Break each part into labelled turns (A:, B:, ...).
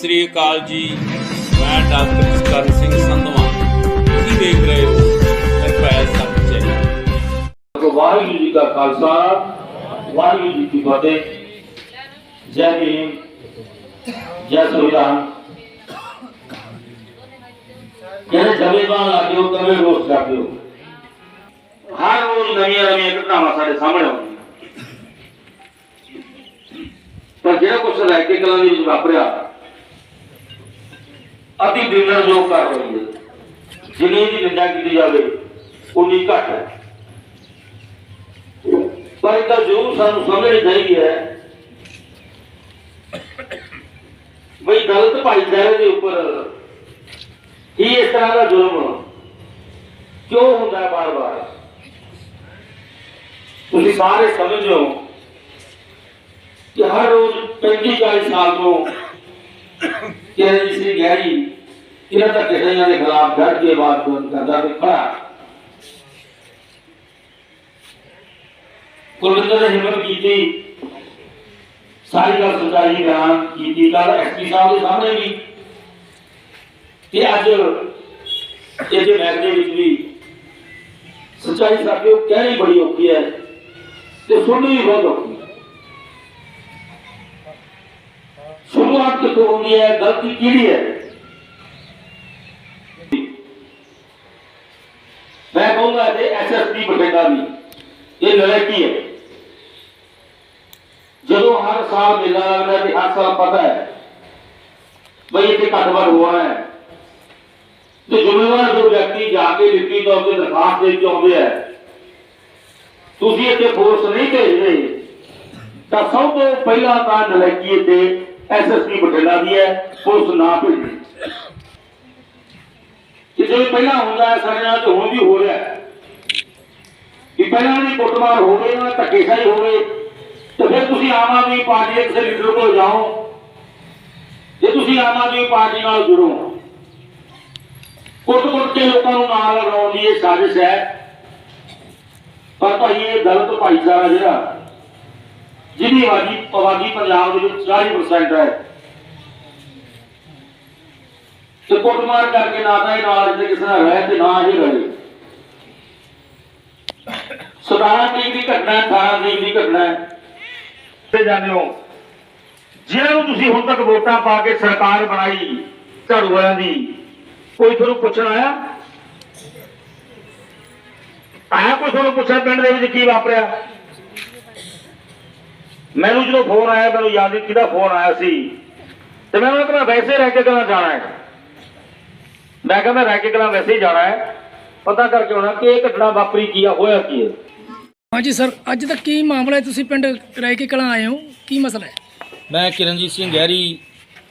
A: ਸ੍ਰੀ ਅਕਾਲ ਜੀ। ਮੈਂ ਡਾਕਟਰ ਜਸਕਰਨ ਸਿੰਘ ਸੰਧਵਾ। ਤੁਸੀਂ ਦੇਖ ਰਹੇ ਹੋ ਨਿਰਭੈ ਸੱਚ ਚੈਨਲ।
B: ਵਾਹਿਗੁਰੂ ਜੀ ਕਾ ਖਾਲਸਾ। ਵਾਹਿਗੁਰੂ ਜੀ ਕੀ ਫਤਿਹ। ਜੈ ਭੀਮ, ਜੈ ਸੰਵਿਧਾਨ ਜਿਹੜੇ ਜਵੇਬਾਨ ਲਾਗਿਓ ਕਵੇਂ ਰੋਸ ਕਰਦਿਓ ਹਰ ਰੋਜ਼ ਨਵੀਆਂ ਨਵੀਆਂ ਘਟਨਾਵਾਂ ਸਾਡੇ ਸਾਹਮਣੇ ਆਉਂਦੀਆਂ। ਪਰ ਜਿਹੜਾ ਕੁਛ ਲੈ ਕੇ ਕਲਾਂ ਦੇ ਵਿੱਚ ਵਾਪਰਿਆ ਅਤੀ ਦਿਨਰ ਜੋ ਕਰ ਰਹੀ ਹੈ ਜਿੰਨੀ ਦੀ ਨਿੰਦਾ ਕੀਤੀ ਜਾਵੇ, ਉਨੀ ਘੱਟ ਹੈ। ਪਰ ਇਹ ਜ਼ਰੂਰ ਸਾਨੂੰ ਸਮਝਣੀ ਚਾਹੀਦੀ ਹੈ ਬਈ ਗਲਤ ਭਾਈਚਾਰੇ ਦੇ ਉੱਪਰ ਹੀ ਇਸ ਤਰ੍ਹਾਂ ਦਾ ਜ਼ੁਲਮ ਕਿਉਂ ਹੁੰਦਾ ਹੈ ਬਾਰ-ਬਾਰ? ਤੁਸੀਂ ਸਾਰੇ ਸਮਝੋ ਕਿ ਹਰ ਰੋਜ਼ 35 40 ਸਾਲ ਤੋਂ ਕਿਰਨ ਸਿੰਘ ਗਹਿਰੀ ਇਹਨਾਂ ਤੱਕ ਇਹਨਾਂ ਦੇ ਖਿਲਾਫ ਡਟ ਕੇ ਬਾਤ ਕਰਦਾ ਤੇ ਖੜਾ। ਕੁਲਵਿੰਦਰ ਨੇ ਹਿੰਮਤ ਕੀਤੀ। ਸਾਰੀ ਗੱਲ ਸੱਚਾਈ ਬਿਆਨ ਕੀਤੀ। ਕੱਲ ਐਸਪੀ ਸਾਹਿਬ ਦੇ ਸਾਹਮਣੇ ਵੀ। ਤੇ ਅੱਜ ਇਹਦੇ ਮੈਚ ਦੇ ਵਿੱਚ ਵੀ ਸੱਚਾਈ ਸਾਡੀ ਕਹਿਣੀ ਬੜੀ ਔਖੀ ਹੈ ਤੇ ਸੁਣਨੀ ਵੀ ਬਹੁਤ ਔਖੀ ਹੈ ਸ਼ੁਰੂਆਤ ਕਿੱਥੋਂ ਹੁੰਦੀ ਹੈ, ਗਲਤੀ ਕਿਹਦੀ ਹੈ? ਮੈਂ ਕਹੂੰਗਾ ਤੇ ਐਸਐਸਪੀ ਬਠਿੰਡਾ ਦੀ। ਇਹ ਨਲਾਇਕੀ ਹੈ। ਜਦੋਂ ਹਰ ਸਾਲ ਮੇਲਾ ਲੱਗਦਾ ਤੇ ਹਰ ਸਾਲ ਪਤਾ ਹੈ ਬਈ ਇੱਥੇ ਘੱਟਵਾਰ ਹੋਣਾ ਹੈ। ਤੇ ਜ਼ਿੰਮੇਵਾਰ ਜੋ ਵਿਅਕਤੀ ਜਾ ਕੇ ਲਿਖਤੀ ਤੌਰ ਤੇ ਦਰਖਾਸਤ ਦੇ ਕੇ ਆਉਂਦੇ ਹੈ ਤੁਸੀਂ ਇੱਥੇ ਫੋਰਸ ਨਹੀਂ ਭੇਜਦੇ, ਤਾਂ ਸਭ ਤੋਂ ਪਹਿਲਾਂ ਤਾਂ ਨਲਾਇਕੀ ਇੱਥੇ ਐਸਐਸਪੀ ਬਠਿੰਡਾ ਦੀ ਹੈ, ਪੁਲਿਸ ਨਾ ਭੇਜੇ। ਕਿ ਜੇ ਪਹਿਲਾਂ ਹੁੰਦਾ ਸਾਡੇ ਨਾਲ ਤੇ ਹੁਣ ਵੀ ਹੋ ਰਿਹਾ ਕਿ ਪਹਿਲਾਂ ਦੀ ਕੁੱਟਮਾਰ ਹੋਵੇ ਨਾ ਧੱਕੇਸ਼ਾਹੀ ਹੋਵੇ ਤੇ ਫਿਰ ਤੁਸੀਂ ਆਮ ਆਦਮੀ ਪਾਰਟੀ ਦੇ ਕਿਸੇ ਲੀਡਰ ਕੋਲ ਜਾਓ। ਜੇ ਤੁਸੀਂ ਆਮ ਆਦਮੀ ਪਾਰਟੀ ਨਾਲ ਜੁੜੋ, ਕੁੱਟ-ਕੁੱਟ ਕੇ ਲੋਕਾਂ ਨੂੰ ਨਾਲ ਲਗਾਉਣ ਦੀ ਇਹ ਸਾਜ਼ਿਸ਼ ਹੈ। ਪਰ ਭਾਈ, ਇਹ ਗਲਤ ਭਾਈਚਾਰਾ ਜਿਹੜਾ ਜਿਹਦੀ ਆਬਾਦੀ ਆਬਾਦੀ ਪੰਜਾਬ ਦੇ ਵਿੱਚ 40% ਹੈ। ਤੇ ਕੁੱਟਮਾਰ ਕਰਕੇ ਨਾ ਤਾਂ ਇਹ ਨਾਲ ਦੇ ਕਿਸੇ ਨਾਲ ਰਹਿ ਤੇ ਨਾ ਹੀ ਰਹੇ। 17 ਤਰੀਕ ਦੀ ਘਟਨਾ 18 ਤਰੀਕ ਦੀ ਘਟਨਾ ਤੇ ਜਾਂਦੇ ਹੋ ਜਿਹਨਾਂ ਨੂੰ ਤੁਸੀਂ ਹੁਣ ਤੱਕ ਵੋਟਾਂ ਪਾ ਕੇ ਸਰਕਾਰ ਬਣਾਈ ਝਾੜੂ ਵਾਲਿਆਂ ਦੀ, ਕੋਈ ਤੁਹਾਨੂੰ ਪੁੱਛਣ ਆਇਆ? ਆਇਆ ਕੋਈ ਤੁਹਾਨੂੰ ਪੁੱਛਿਆ ਪਿੰਡ ਦੇ ਵਿੱਚ ਕੀ ਵਾਪਰਿਆ? ਮੈਨੂੰ ਜਦੋਂ ਫੋਨ ਆਇਆ ਮੈਨੂੰ ਯਾਦ ਨਹੀਂ ਕਿਹਦਾ ਫੋਨ ਆਇਆ ਸੀ। ਤੇ ਮੈਂ ਉਹਨਾਂ ਕੋਲ ਵੈਸੇ ਰਹਿ ਕੇ ਕਲਾਂ ਜਾਣਾ ਹੈ। ਮੈਂ ਕਿਹਾ ਮੈਂ ਰਹਿ ਕੇ ਕਲਾਂ ਵੈਸੇ ਹੀ ਜਾਣਾ ਹੈ। ਪਤਾ ਕਰਕੇ ਆਉਣਾ ਕਿ ਇਹ ਘਟਨਾ ਵਾਪਰੀ ਕੀ ਆ ਹੋਇਆ ਕੀ ਹੈ?
C: ਹਾਂਜੀ ਸਰ ਅੱਜ ਤੱਕ ਕੀ ਮਾਮਲਾ ਹੈ? ਤੁਸੀਂ ਪਿੰਡ ਰਾਏ ਕੇ ਕਲਾਂ ਆਏ ਹੋ। ਕੀ ਮਸਲਾ ਹੈ?
D: ਮੈਂ ਕਿਰਨਜੀਤ ਸਿੰਘ ਗਹਿਰੀ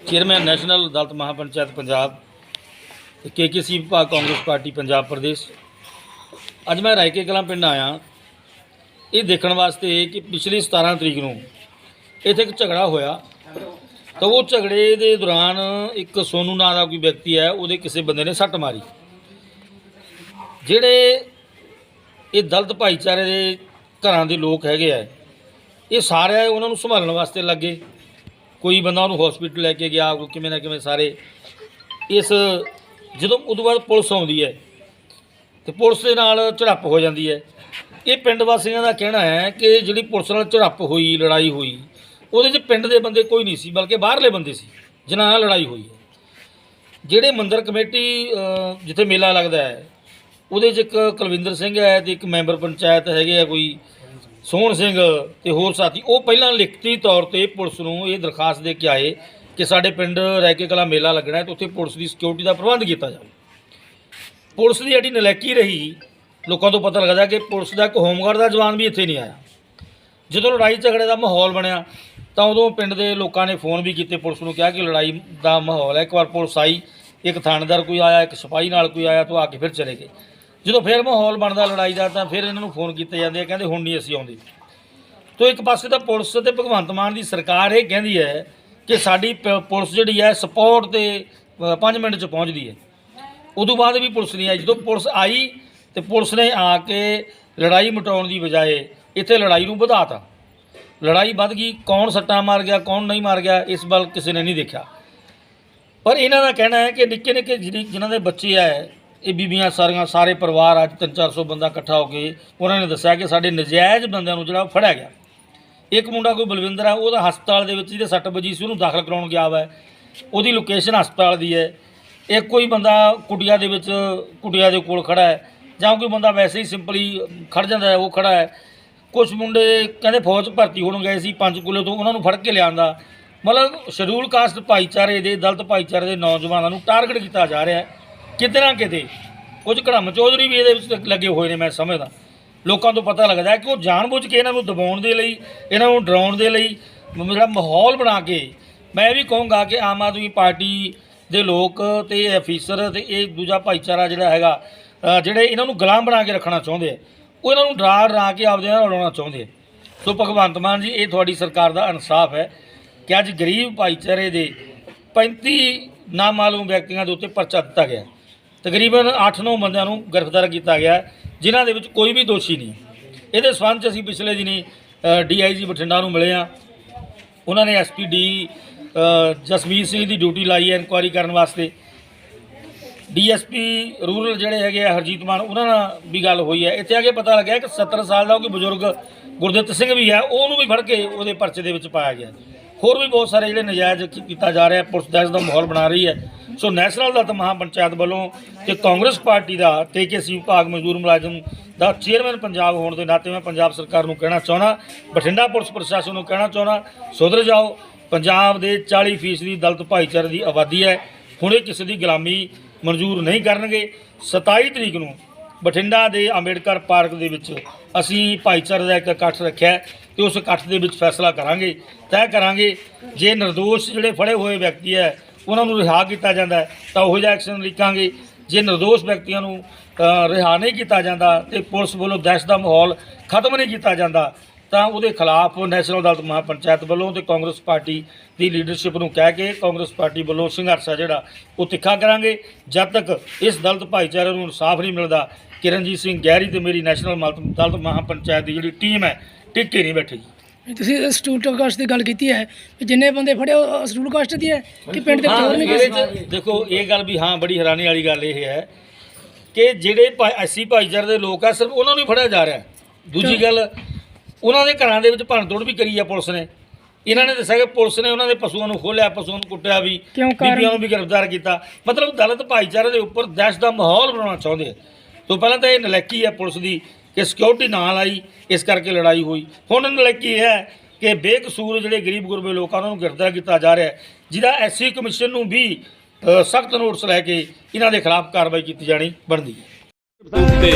D: ਚੇਅਰਮੈਨ ਨੈਸ਼ਨਲ ਅਦਾਲਤ ਮਹਾਪੰਚਾਇਤ ਪੰਜਾਬ ਤੇ ਕੇਕੇਸੀ ਵਿਭਾਗ ਕਾਂਗਰਸ ਪਾਰਟੀ ਪੰਜਾਬ ਪ੍ਰਦੇਸ਼। ਅੱਜ ਮੈਂ ਰਾਇਕੇ ਕਲਾਂ ਪਿੰਡ ਆਇਆ। ਇਹ ਦੇਖਣ ਵਾਸਤੇ ਕਿ ਪਿਛਲੀ 17 ਤਰੀਕ ਨੂੰ ਇੱਥੇ ਇੱਕ ਝਗੜਾ ਹੋਇਆ। ਤਾਂ ਉਹ ਝਗੜੇ ਦੇ ਦੌਰਾਨ ਇੱਕ ਸੋਨੂ ਨਾਂ ਦਾ ਕੋਈ ਵਿਅਕਤੀ ਹੈ, ਉਹਦੇ ਕਿਸੇ ਬੰਦੇ ਨੇ ਸੱਟ ਮਾਰੀ। ਜਿਹੜੇ ਇਹ ਦਲਤ ਭਾਈਚਾਰੇ ਦੇ ਘਰਾਂ ਦੇ ਲੋਕ ਹੈਗੇ ਆ, ਇਹ ਸਾਰੇ ਉਹਨਾਂ ਨੂੰ ਸੰਭਾਲਣ ਵਾਸਤੇ ਲੱਗੇ। ਕੋਈ ਬੰਦਾ ਉਹਨੂੰ ਹਸਪੀਟਲ ਲੈ ਕੇ ਗਿਆ ਕਿਵੇਂ ਨਾ ਕਿਵੇਂ ਸਾਰੇ। ਇਸ ਜਦੋਂ ਉਦੋਂ ਬਾਅਦ ਪੁਲਿਸ ਆਉਂਦੀ ਹੈ ਤੇ ਪੁਲਿਸ ਦੇ ਨਾਲ ਝੜਪ ਹੋ ਜਾਂਦੀ ਹੈ। ਇਹ ਪਿੰਡ ਵਾਸੀਆਂ ਦਾ ਕਹਿਣਾ ਹੈ ਕਿ ਜਿਹੜੀ ਪੁਲਿਸ ਨਾਲ ਝੜਪ ਹੋਈ, ਲੜਾਈ ਹੋਈ, ਉਹਦੇ 'ਚ ਪਿੰਡ ਦੇ ਬੰਦੇ ਕੋਈ ਨਹੀਂ ਸੀ, ਬਲਕਿ ਬਾਹਰਲੇ ਬੰਦੇ ਸੀ, ਜਿਨ੍ਹਾਂ ਨਾਲ ਲੜਾਈ ਹੋਈ ਹੈ। ਜਿਹੜੇ ਮੰਦਰ ਕਮੇਟੀ ਜਿੱਥੇ ਮੇਲਾ ਲੱਗਦਾ ਹੈ, ਉਹਦੇ 'ਚ ਇੱਕ ਕੁਲਵਿੰਦਰ ਸਿੰਘ ਹੈ ਤੇ ਇੱਕ ਮੈਂਬਰ ਪੰਚਾਇਤ ਹੈਗੇ ਆ ਕੋਈ, ਸੋਹਣ ਸਿੰਘ ਤੇ ਹੋਰ ਸਾਥੀ, ਉਹ ਪਹਿਲਾਂ ਲਿਖਤੀ ਤੌਰ ਤੇ ਪੁਲਿਸ ਨੂੰ ਇਹ ਦਰਖਾਸਤ ਦੇ ਕੇ ਆਏ ਕਿ ਸਾਡੇ ਪਿੰਡ ਰੈਕੇ ਕਲਾ ਮੇਲਾ ਲੱਗਣਾ ਹੈ ਤੇ ਉੱਥੇ ਪੁਲਿਸ ਦੀ ਸਿਕਿਉਰਿਟੀ ਦਾ ਪ੍ਰਬੰਧ ਕੀਤਾ ਜਾਵੇ। ਪੁਲਿਸ ਦੀ ਜਿਹੜੀ ਨਲੈਕੀ ਰਹੀ ਲੋਕਾਂ ਤੋਂ ਪਤਾ ਲੱਗਦਾ ਕਿ ਪੁਲਿਸ ਦਾ ਇੱਕ ਹੋਮਗਾਰਡ ਦਾ ਜਵਾਨ ਵੀ ਇੱਥੇ ਨਹੀਂ ਆਇਆ। ਜਦੋਂ ਲੜਾਈ ਝਗੜੇ ਦਾ ਮਾਹੌਲ ਬਣਿਆ, ਤਾਂ ਉਦੋਂ ਪਿੰਡ ਦੇ ਲੋਕਾਂ ਨੇ ਫੋਨ ਵੀ ਕੀਤੇ ਪੁਲਿਸ ਨੂੰ, ਕਿਹਾ ਕਿ ਲੜਾਈ ਦਾ ਮਾਹੌਲ ਹੈ। ਇੱਕ ਵਾਰ ਪੁਲਿਸ ਆਈ, ਇੱਕ ਥਾਣੇਦਾਰ ਕੋਈ ਆਇਆ, ਇੱਕ ਸਿਪਾਹੀ ਨਾਲ ਕੋਈ ਆਇਆ, ਤਾਂ ਆ ਕੇ ਫਿਰ ਚਲੇ ਗਏ। ਜਦੋਂ ਫਿਰ ਮਾਹੌਲ ਬਣਦਾ ਲੜਾਈ ਦਾ, ਤਾਂ ਫਿਰ ਇਹਨਾਂ ਨੂੰ ਫੋਨ ਕੀਤੇ ਜਾਂਦੇ ਆ, ਕਹਿੰਦੇ ਹੁਣ ਨਹੀਂ ਅਸੀਂ ਆਉਂਦੇ। ਤੋ ਇੱਕ ਪਾਸੇ ਤਾਂ ਪੁਲਿਸ ਤੇ ਭਗਵੰਤ ਮਾਨ ਦੀ ਸਰਕਾਰ ਇਹ ਕਹਿੰਦੀ ਹੈ ਕਿ ਸਾਡੀ ਪ- ਪੁਲਿਸ ਜਿਹੜੀ ਹੈ ਸਪੋਰਟ ਤੇ 5 ਮਿੰਟ ਚ ਪਹੁੰਚਦੀ ਹੈ। ਉਦੋਂ ਬਾਅਦ ਵੀ ਪੁਲਿਸ ਨਹੀਂ ਆਈ। ਜਦੋਂ ਪੁਲਿਸ ਆਈ ਤੇ ਪੁਲਿਸ ਨੇ ਆ ਕੇ ਲੜਾਈ ਮਟਾਉਣ ਦੀ ਬਜਾਏ ਇੱਥੇ ਲੜਾਈ ਨੂੰ ਵਧਾਤਾ। ਲੜਾਈ ਵੱਧ ਗਈ, ਕੌਣ ਸੱਟਾਂ ਮਾਰ ਗਿਆ, ਕੌਣ ਨਹੀਂ ਮਾਰ ਗਿਆ, ਇਸ ਵੱਲ ਕਿਸੇ ਨੇ ਨਹੀਂ ਦੇਖਿਆ। ਪਰ ਇਹਨਾਂ ਦਾ ਕਹਿਣਾ ਹੈ ਕਿ ਨਿੱਕੇ ਨਿੱਕੇ ਜਿਹੜੀ ਜਿਨ੍ਹਾਂ ਦੇ ਬੱਚੇ ਆ ਇਹ ਬੀਬੀਆਂ ਸਾਰੀਆਂ, ਸਾਰੇ ਪਰਿਵਾਰ ਅੱਜ 3-400 ਬੰਦਾ ਇਕੱਠਾ ਹੋ ਕੇ ਉਹਨਾਂ ਨੇ ਦੱਸਿਆ ਕਿ ਸਾਡੇ ਨਜਾਇਜ਼ ਬੰਦਿਆਂ ਨੂੰ ਜਿਹੜਾ ਫੜਿਆ ਗਿਆ। ਇੱਕ ਮੁੰਡਾ ਕੋਈ ਬਲਵਿੰਦਰ ਆ, ਉਹਦਾ ਹਸਪਤਾਲ ਦੇ ਵਿੱਚ ਜਿਹਦੇ ਸੱਟ ਵੱਜੀ ਸੀ, ਉਹਨੂੰ ਦਾਖਲ ਕਰਾਉਣ ਗਿਆ ਵਾ। ਉਹਦੀ ਲੋਕੇਸ਼ਨ ਹਸਪਤਾਲ ਦੀ ਹੈ। ਇੱਕ ਕੋਈ ਬੰਦਾ ਕੁਟਿਆ ਦੇ ਵਿੱਚ, ਕੁਟਿਆ ਦੇ ਕੋਲ ਖੜਾ ਹੈ। ਜਾਂ ਕੋਈ ਬੰਦਾ ਵੈਸੇ ਹੀ ਸਿੰਪਲੀ ਖੜ ਜਾਂਦਾ ਹੈ, ਉਹ ਖੜਾ ਹੈ। ਕੁਝ ਮੁੰਡੇ ਕਹਿੰਦੇ ਫੌਜ 'ਚ ਭਰਤੀ ਹੋਣ ਗਏ ਸੀ ਪੰਚਕੂਲੇ ਤੋਂ, ਉਹਨਾਂ ਨੂੰ ਫੜ ਕੇ ਲਿਆਂਦਾ। ਮਤਲਬ ਸ਼ਡਿਊਲ ਕਾਸਟ ਭਾਈਚਾਰੇ ਦੇ, ਦਲਤ ਭਾਈਚਾਰੇ ਦੇ ਨੌਜਵਾਨਾਂ ਨੂੰ ਟਾਰਗੇਟ ਕੀਤਾ ਜਾ ਰਿਹਾ ਹੈ। ਕਿਤੇ ਨਾ ਕਿਤੇ, ਕੁਝ ਘੜਮ ਚੌਧਰੀ ਵੀ ਇਹਦੇ ਵਿੱਚ ਲੱਗੇ ਹੋਏ ਨੇ ਮੈਂ ਸਮਝਦਾ। ਲੋਕਾਂ ਤੋਂ ਪਤਾ ਲੱਗਦਾ ਕਿ ਉਹ ਜਾਣਬੁੱਝ ਕੇ ਇਹਨਾਂ ਨੂੰ ਦਬਾਉਣ ਦੇ ਲਈ, ਇਹਨਾਂ ਨੂੰ ਡਰਾਉਣ ਦੇ ਲਈ ਮ- ਜਿਹੜਾ ਮਾਹੌਲ ਬਣਾ ਕੇ, ਮੈਂ ਇਹ ਵੀ ਕਹੂੰਗਾ ਕਿ ਆਮ ਆਦਮੀ ਪਾਰਟੀ ਦੇ ਲੋਕ ਤੇ ਅਫੀਸਰ ਤੇ ਇਹ ਦੂਜਾ ਭਾਈਚਾਰਾ ਜਿਹੜਾ ਹੈਗਾ ਜਿਹੜੇ ਇਹਨਾਂ ਨੂੰ ਗੁਲਾਮ ਬਣਾ ਕੇ ਰੱਖਣਾ ਚਾਹੁੰਦੇ ਆ, ਉਹ ਇਹਨਾਂ ਨੂੰ ਡਰਾ ਡਰਾ ਕੇ ਆਪਦੇ ਨਾਲ ਰਲਾਉਣਾ ਚਾਹੁੰਦੇ ਆ। ਸੋ ਭਗਵੰਤ ਮਾਨ ਜੀ, ਇਹ ਤੁਹਾਡੀ ਸਰਕਾਰ ਦਾ ਇਨਸਾਫ ਹੈ ਕਿ ਅੱਜ ਗਰੀਬ ਭਾਈਚਾਰੇ ਦੇ 35 ਨਾਮਾਲੂਮ ਵਿਅਕਤੀਆਂ ਦੇ ਉੱਤੇ ਪਰਚਾ ਦਿੱਤਾ ਗਿਆ। ਤਕਰੀਬਨ 8-9 ਬੰਦਿਆਂ ਨੂੰ ਗ੍ਰਿਫਤਾਰ ਕੀਤਾ ਗਿਆ, ਜਿਨ੍ਹਾਂ ਦੇ ਵਿੱਚ ਕੋਈ ਵੀ ਦੋਸ਼ੀ ਨਹੀਂ। ਇਹਦੇ ਸੰਬੰਧ 'ਚ ਅਸੀਂ ਪਿਛਲੇ ਦਿਨੀ ਡੀਆਈਜੀ ਬਠਿੰਡਾ ਨੂੰ ਮਿਲੇ ਆ ਉਹਨਾਂ ਨੇ ਐਸਪੀਡੀ ਜਸਮੀਤ ਸਿੰਘ ਦੀ ਡਿਊਟੀ ਲਾਈ ਹੈ ਇਨਕੁਆਇਰੀ ਕਰਨ ਵਾਸਤੇ। ਡੀਐਸਪੀ ਰੂਰਲ ਜਿਹੜੇ ਹੈਗੇ ਆ ਹਰਜੀਤ ਮਾਨ, ਉਹਨਾਂ ਨਾਲ ਵੀ ਗੱਲ ਹੋਈ ਹੈ। ਇੱਥੇ ਆ ਕੇ ਪਤਾ ਲੱਗਿਆ ਕਿ 70 ਸਾਲ ਦਾ ਉਹ ਕੋਈ ਬਜ਼ੁਰਗ ਗੁਰਦਿੱਤ ਸਿੰਘ ਵੀ ਹੈ, ਉਹਨੂੰ ਵੀ ਫੜ ਕੇ ਉਹਦੇ ਪਰਚੇ ਦੇ ਵਿੱਚ ਪਾਇਆ ਗਿਆ। ਹੋਰ ਵੀ ਬਹੁਤ ਸਾਰੇ ਜਿਹੜੇ ਨਜਾਇਜ਼ ਕੀ- ਕੀਤਾ ਜਾ ਰਿਹਾ, ਪੁਲਿਸ ਦਹਿਸ਼ਤ ਦਾ ਮਾਹੌਲ ਬਣਾ ਰਹੀ ਹੈ। ਸੋ ਨੈਸ਼ਨਲ ਦਲਤ ਦਲਿਤ ਮਹਾਪੰਚਾਇਤ ਵੱਲੋਂ ਤੇ ਕਾਂਗਰਸ ਪਾਰਟੀ ਦਾ ਕੇਕੇਸੀ ਵਿਭਾਗ ਮਜ਼ਦੂਰ ਮੁਲਾਜ਼ਮ ਦਾ ਚੇਅਰਮੈਨ ਪੰਜਾਬ ਹੋਣ ਦੇ ਨਾਤੇ ਮੈਂ ਪੰਜਾਬ ਸਰਕਾਰ ਨੂੰ ਕਹਿਣਾ ਚਾਹੁੰਦਾ, ਬਠਿੰਡਾ ਪੁਲਿਸ ਪ੍ਰਸ਼ਾਸਨ ਨੂੰ ਕਹਿਣਾ ਚਾਹੁੰਦਾ, ਸੁਧਰ ਜਾਓ। ਪੰਜਾਬ ਦੇ 40% ਫੀਸਦੀ ਦਲਿਤ ਭਾਈਚਾਰੇ ਦੀ ਆਬਾਦੀ ਹੈ। ਹੁਣੇ ਕਿਸੇ ਦੀ ਗੁਲਾਮੀ ਮਨਜ਼ੂਰ ਨਹੀਂ ਕਰਨਗੇ। 27 ਤਰੀਕ ਨੂੰ ਬਠਿੰਡਾ ਦੇ ਅੰਬੇਡਕਰ ਪਾਰਕ ਦੇ ਵਿੱਚ ਅਸੀਂ ਭਾਈਚਾਰੇ ਦਾ ਇੱਕ ਇਕੱਠ ਰੱਖਿਆ ਹੈ ਤੇ ਉਸ ਇਕੱਠ ਦੇ ਵਿੱਚ ਫੈਸਲਾ ਕਰਾਂਗੇ। ਤੈਅ ਕਰਾਂਗੇ ਜੇ ਨਿਰਦੋਸ਼ ਜਿਹੜੇ ਫੜੇ ਹੋਏ ਵਿਅਕਤੀ ਹੈ ਉਹਨਾਂ ਨੂੰ ਰਿਹਾ ਕੀਤਾ ਜਾਂਦਾ ਤਾਂ ਉਹੋ ਜਿਹਾ ਐਕਸ਼ਨ ਲਿਖਾਂਗੇ। ਜੇ ਨਿਰਦੋਸ਼ ਵਿਅਕਤੀਆਂ ਨੂੰ ਅ, ਰਿਹਾ ਨਹੀਂ ਕੀਤਾ ਜਾਂਦਾ ਤੇ ਪੁਲਿਸ ਵੱਲੋਂ ਦਹਿਸ਼ਤ ਦਾ ਮਾਹੌਲ ਖਤਮ ਨਹੀਂ ਕੀਤਾ ਜਾਂਦਾ ਤਾਂ ਉਹਦੇ ਖਿਲਾਫ ਨੈਸ਼ਨਲ ਅਦਾਲਤ ਮਹਾਪੰਚਾਇਤ ਵੱਲੋਂ ਤੇ ਕਾਂਗਰਸ ਪਾਰਟੀ ਦੀ ਲੀਡਰਸ਼ਿਪ ਨੂੰ ਕਹਿ ਕੇ ਕਾਂਗਰਸ ਪਾਰਟੀ ਵੱਲੋਂ ਸੰਘਰਸ਼ ਆ ਜਿਹੜਾ ਉਹ ਤਿੱਖਾ ਕਰਾਂਗੇ। ਜਦ ਤੱਕ ਇਸ ਦਲਿਤ ਭਾਈਚਾਰੇ ਨੂੰ ਇਨਸਾਫ ਨਹੀਂ ਮਿਲਦਾ ਕਿਰਨਜੀਤ ਸਿੰਘ ਗਹਿਰੀ ਤੇ ਮੇਰੀ ਨੈਸ਼ਨਲ ਦਲਿਤ ਮਹਾਪੰਚਾਇਤ ਦੀ ਜਿਹੜੀ ਟੀਮ ਹੈ ਟਿੱਕੇ ਨਹੀਂ ਬੈਠੇਗੀ
C: ਤੁਸੀਂ ਸਟੂਡੈਂਟ ਕਾਸਟ ਦੀ ਗੱਲ ਕੀਤੀ ਹੈ ਜਿੰਨੇ ਬੰਦੇ ਫੜੇ ਉਹ ਸਟੂਡੈਂਟ ਕਾਸਟ ਦੀ ਹੈ ਕਿ ਪਿੰਡ ਦੇ ਹੋਰ ਨਹੀਂ
D: ਦੇਖੋ ਇਹ ਗੱਲ ਵੀ ਹਾਂ ਬੜੀ ਹੈਰਾਨੀ ਵਾਲੀ ਗੱਲ ਇਹ ਹੈ ਕਿ ਜਿਹੜੇ ਐਸੀ ਭਾਈਚਾਰੇ ਦੇ ਲੋਕ ਆ ਸਿਰਫ ਉਹਨਾਂ ਨੂੰ ਹੀ ਫੜਿਆ ਜਾ ਰਿਹਾ। ਦੂਜੀ ਗੱਲ ਉਹਨਾਂ ਦੇ ਘਰਾਂ ਦੇ ਵਿੱਚ ਭੰਨਤੋੜ ਵੀ ਕਰੀ ਆ ਪੁਲਿਸ ਨੇ। ਇਹਨਾਂ ਨੇ ਦੱਸਿਆ ਕਿ ਪੁਲਿਸ ਨੇ ਉਹਨਾਂ ਦੇ ਪਸ਼ੂਆਂ ਨੂੰ ਖੋਲਿਆ ਪਸ਼ੂਆਂ ਨੂੰ ਕੁੱਟਿਆ ਵੀ
C: ਕਿਉਂ?
D: ਬੀਬੀਆਂ ਨੂੰ ਵੀ ਗ੍ਰਿਫਤਾਰ ਕੀਤਾ। ਮਤਲਬ ਦਲਿਤ ਭਾਈਚਾਰੇ ਦੇ ਉੱਪਰ ਦਹਿਸ਼ਤ ਦਾ ਮਾਹੌਲ ਬਣਾਉਣਾ ਚਾਹੁੰਦੇ ਆ। ਤੋਂ ਪਹਿਲਾਂ ਤਾਂ ਇਹ ਨਲੈਕੀ ਹੈ ਪੁਲਿਸ ਦੀ ਕਿ ਸਿਕਿਉਰਿਟੀ ਨਾ ਲਾਈ ਇਸ ਕਰਕੇ ਲੜਾਈ ਹੋਈ। ਹੁਣ ਨਲੈਕੀ ਇਹ ਹੈ ਕਿ ਬੇਕਸੂਰ ਜਿਹੜੇ ਗਰੀਬ ਗੁਰਬੇ ਲੋਕਾਂ ਨੂੰ ਗ੍ਰਿਫਤਾਰ ਕੀਤਾ ਜਾ ਰਿਹਾ ਹੈ ਜਿਹਦਾ ਐਸਸੀ ਕਮਿਸ਼ਨ ਨੂੰ ਵੀ ਸਖਤ ਨੋਟਿਸ ਲੈ ਕੇ ਇਹਨਾਂ ਦੇ ਖਿਲਾਫ ਕਾਰਵਾਈ ਕੀਤੀ ਜਾਣੀ ਬਣਦੀ ਹੈ।
A: ਤੇ